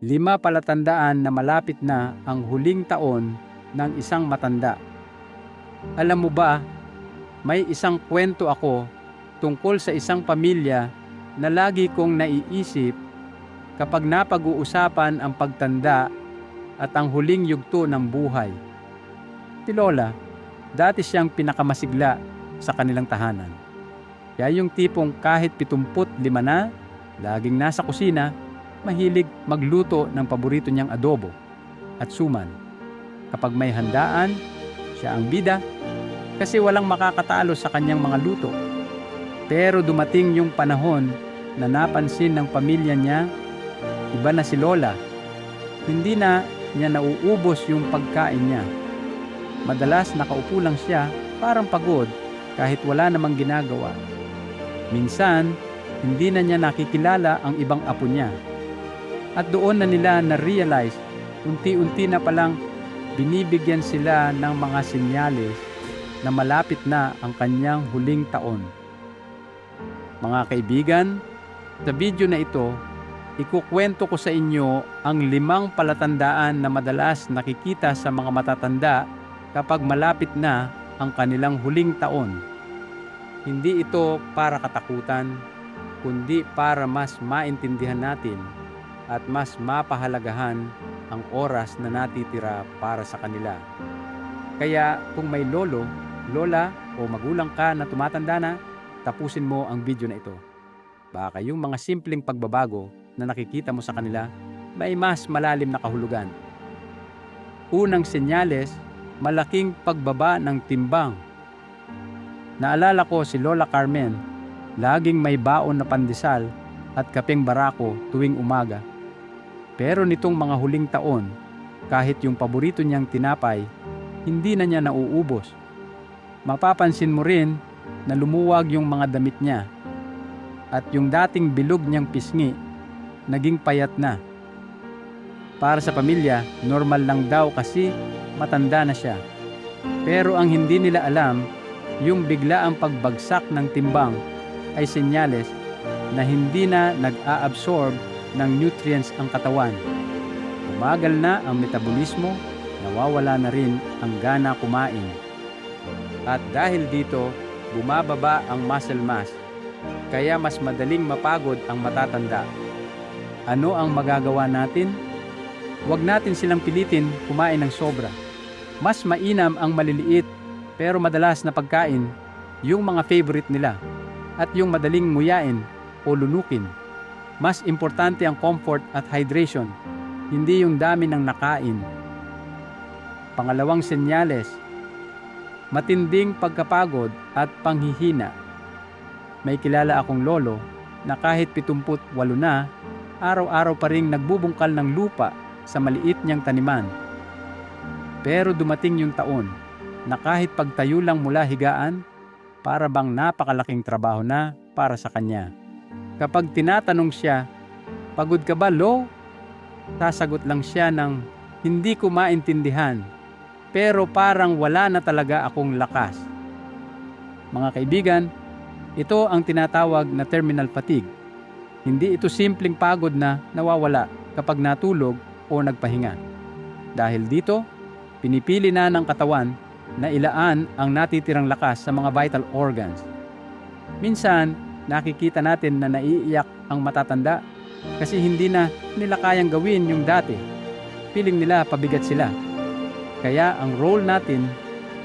Lima palatandaan na malapit na ang huling taon ng isang matanda. Alam mo ba, may isang kwento ako tungkol sa isang pamilya na lagi kong naiisip kapag napag-uusapan ang pagtanda at ang huling yugto ng buhay. Si Lola, dati siyang pinakamasigla sa kanilang tahanan. Kaya yung tipong kahit 75 na, laging nasa kusina, mahilig magluto ng paborito niyang adobo at suman. Kapag may handaan, siya ang bida kasi walang makakatalo sa kanyang mga luto. Pero dumating yung panahon na napansin ng pamilya niya, iba na si Lola. Hindi na niya nauubos yung pagkain niya. Madalas nakaupo lang siya parang pagod kahit wala namang ginagawa. Minsan, hindi na niya nakikilala ang ibang apo niya. At doon na nila na-realize, unti-unti na palang binibigyan sila ng mga senyales na malapit na ang kanyang huling taon. Mga kaibigan, sa video na ito, ikukwento ko sa inyo ang limang palatandaan na madalas nakikita sa mga matatanda kapag malapit na ang kanilang huling taon. Hindi ito para katakutan, kundi para mas maintindihan natin at mas mapahalagahan ang oras na natitira para sa kanila. Kaya kung may lolo, lola o magulang ka na tumatanda na, tapusin mo ang video na ito. Baka yung mga simpleng pagbabago na nakikita mo sa kanila may mas malalim na kahulugan. Unang senyales, malaking pagbaba ng timbang. Naalala ko si Lola Carmen, laging may baon na pandesal at kapeng barako tuwing umaga. Pero nitong mga huling taon, kahit yung paborito niyang tinapay, hindi na niya nauubos. Mapapansin mo rin na lumuwag yung mga damit niya at yung dating bilog niyang pisngi naging payat na. Para sa pamilya, normal lang daw kasi matanda na siya. Pero ang hindi nila alam, yung bigla ang pagbagsak ng timbang ay senyales na hindi na nag-a-absorb ng nutrients ang katawan. Umagal na ang metabolismo, nawawala na rin ang gana kumain. At dahil dito, bumababa ang muscle mass, kaya mas madaling mapagod ang matatanda. Ano ang magagawa natin? Huwag natin silang pilitin kumain ng sobra. Mas mainam ang maliliit pero madalas na pagkain, yung mga favorite nila, at yung madaling nguyain o lunukin. Mas importante ang comfort at hydration, hindi yung dami ng nakain. Pangalawang senyales, matinding pagkapagod at panghihina. May kilala akong lolo na kahit 78 na, araw-araw pa ring nagbubungkal ng lupa sa maliit niyang taniman. Pero dumating yung taon na kahit pagtayo lang mula higaan, para bang napakalaking trabaho na para sa kanya. Kapag tinatanong siya, pagod ka ba, Lo? Sasagot lang siya ng, hindi ko maintindihan, pero parang wala na talaga akong lakas. Mga kaibigan, ito ang tinatawag na terminal fatigue. Hindi ito simpleng pagod na nawawala kapag natulog o nagpahinga. Dahil dito, pinipili na ng katawan na ilaan ang natitirang lakas sa mga vital organs. Minsan, nakikita natin na naiiyak ang matatanda kasi hindi na nila kayang gawin yung dati. Piling nila pabigat sila. Kaya ang role natin,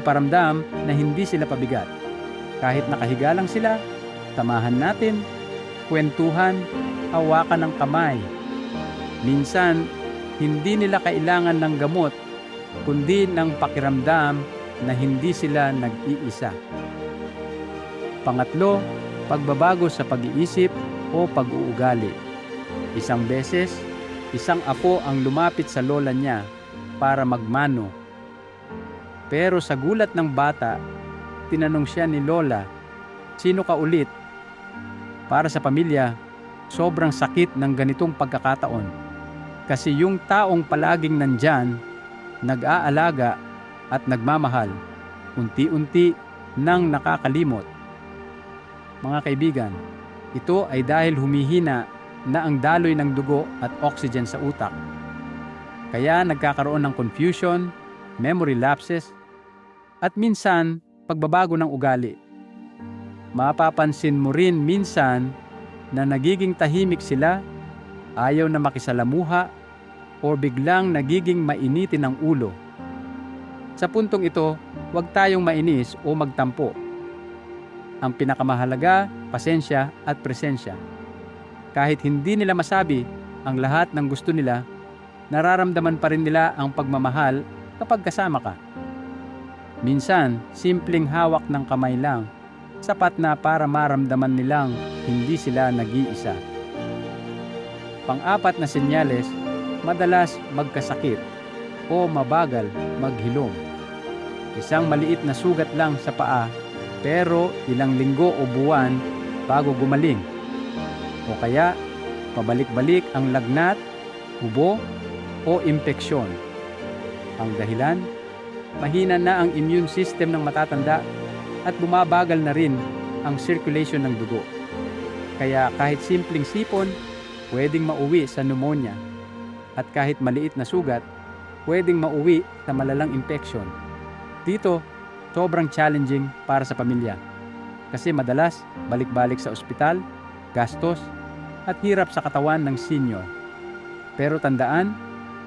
iparamdam na hindi sila pabigat. Kahit nakahiga lang sila, tamahan natin, kwentuhan, hawakan ng kamay. Minsan, hindi nila kailangan ng gamot, kundi ng pakiramdam na hindi sila nag-iisa. Pangatlo, pagbabago sa pag-iisip o pag-uugali. Isang beses, isang apo ang lumapit sa lola niya para magmano. Pero sa gulat ng bata, tinanong siya ni lola, sino ka ulit? Para sa pamilya, sobrang sakit ng ganitong pagkakataon. Kasi yung taong palaging nandyan, nag-aalaga at nagmamahal, unti-unti nang nakakalimot. Mga kaibigan, ito ay dahil humihina na ang daloy ng dugo at oxygen sa utak. Kaya nagkakaroon ng confusion, memory lapses, at minsan pagbabago ng ugali. Mapapansin mo rin minsan na nagiging tahimik sila, ayaw na makisalamuha, o biglang nagiging mainitin ang ulo. Sa puntong ito, huwag tayong mainis o magtampo. Ang pinakamahalaga, pasensya at presensya. Kahit hindi nila masabi ang lahat ng gusto nila, nararamdaman pa rin nila ang pagmamahal kapag kasama ka. Minsan, simpleng hawak ng kamay lang, sapat na para maramdaman nilang hindi sila nag-iisa. Pang-apat na senyales, madalas magkasakit o mabagal maghilom. Isang maliit na sugat lang sa paa pero ilang linggo o buwan bago gumaling. O kaya pabalik-balik ang lagnat, ubo o impeksyon. Ang dahilan, mahina na ang immune system ng matatanda at bumabagal na rin ang circulation ng dugo. Kaya kahit simpleng sipon, pwedeng mauwi sa pneumonia. At kahit maliit na sugat, pwedeng mauwi sa malalang infection. Dito, sobrang challenging para sa pamilya. Kasi madalas, balik-balik sa ospital, gastos, at hirap sa katawan ng senior. Pero tandaan,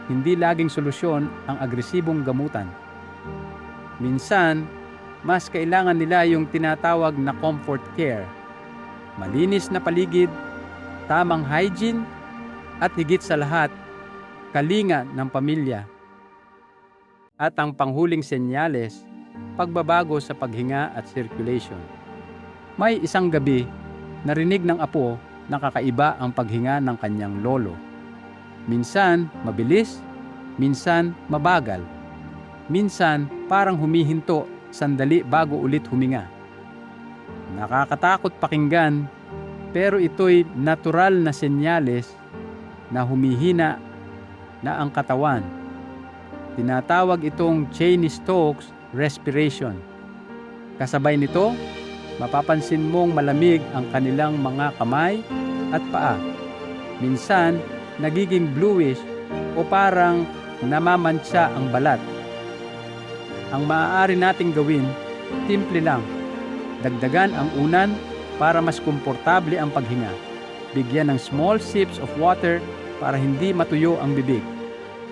hindi laging solusyon ang agresibong gamutan. Minsan, mas kailangan nila yung tinatawag na comfort care. Malinis na paligid, tamang hygiene, at higit sa lahat, kalinga ng pamilya. At ang panghuling senyales, pagbabago sa paghinga at circulation. May isang gabi, narinig ng apo na kakaiba ang paghinga ng kanyang lolo. Minsan mabilis, minsan mabagal. Minsan parang humihinto sandali bago ulit huminga. Nakakatakot pakinggan pero ito'y natural na senyales na humihina na ang katawan. Tinatawag itong Cheyne-Stokes respiration. Kasabay nito, mapapansin mong malamig ang kanilang mga kamay at paa. Minsan, nagiging bluish o parang namamantsa ang balat. Ang maaari nating gawin, simple lang. Dagdagan ang unan para mas komportable ang paghinga. Bigyan ng small sips of water para hindi matuyo ang bibig.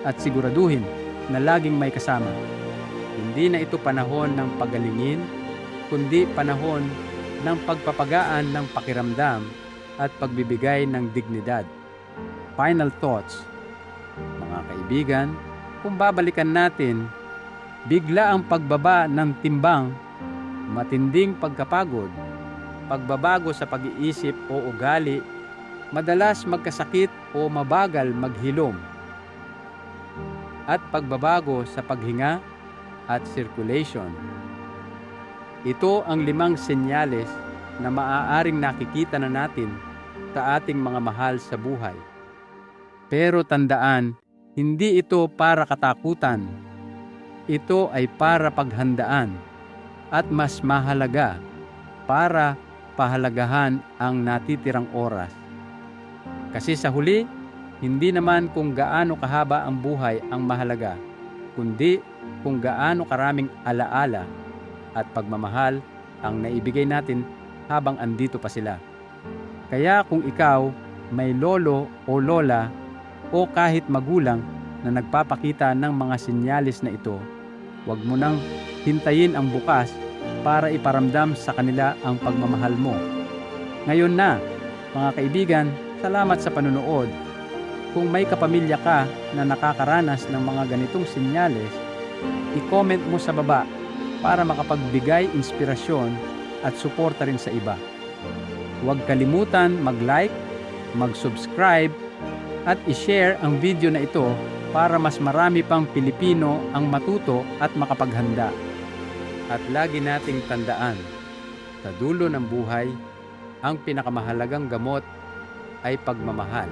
At siguraduhin na laging may kasama. Hindi na ito panahon ng pagalingin, kundi panahon ng pagpapagaan ng pakiramdam at pagbibigay ng dignidad. Final thoughts. Mga kaibigan, kung babalikan natin, bigla ang pagbaba ng timbang, matinding pagkapagod, pagbabago sa pag-iisip o ugali, madalas magkasakit o mabagal maghilom, at pagbabago sa paghinga at circulation. Ito ang limang senyales na maaaring nakikita na natin sa ating mga mahal sa buhay. Pero tandaan, hindi ito para katakutan. Ito ay para paghandaan at mas mahalaga para pahalagahan ang natitirang oras. Kasi sa huli, hindi naman kung gaano kahaba ang buhay ang mahalaga, kundi kung gaano karaming alaala at pagmamahal ang naibigay natin habang andito pa sila. Kaya kung ikaw may lolo o lola o kahit magulang na nagpapakita ng mga sinyalis na ito, huwag mo nang hintayin ang bukas para iparamdam sa kanila ang pagmamahal mo. Ngayon na, mga kaibigan, salamat sa panunood. Kung may kapamilya ka na nakakaranas ng mga ganitong sinyales, i-comment mo sa baba para makapagbigay inspirasyon at suporta rin sa iba. Huwag kalimutan mag-like, mag-subscribe at i-share ang video na ito para mas marami pang Pilipino ang matuto at makapaghanda. At lagi nating tandaan, sa dulo ng buhay, ang pinakamahalagang gamot ay pagmamahal.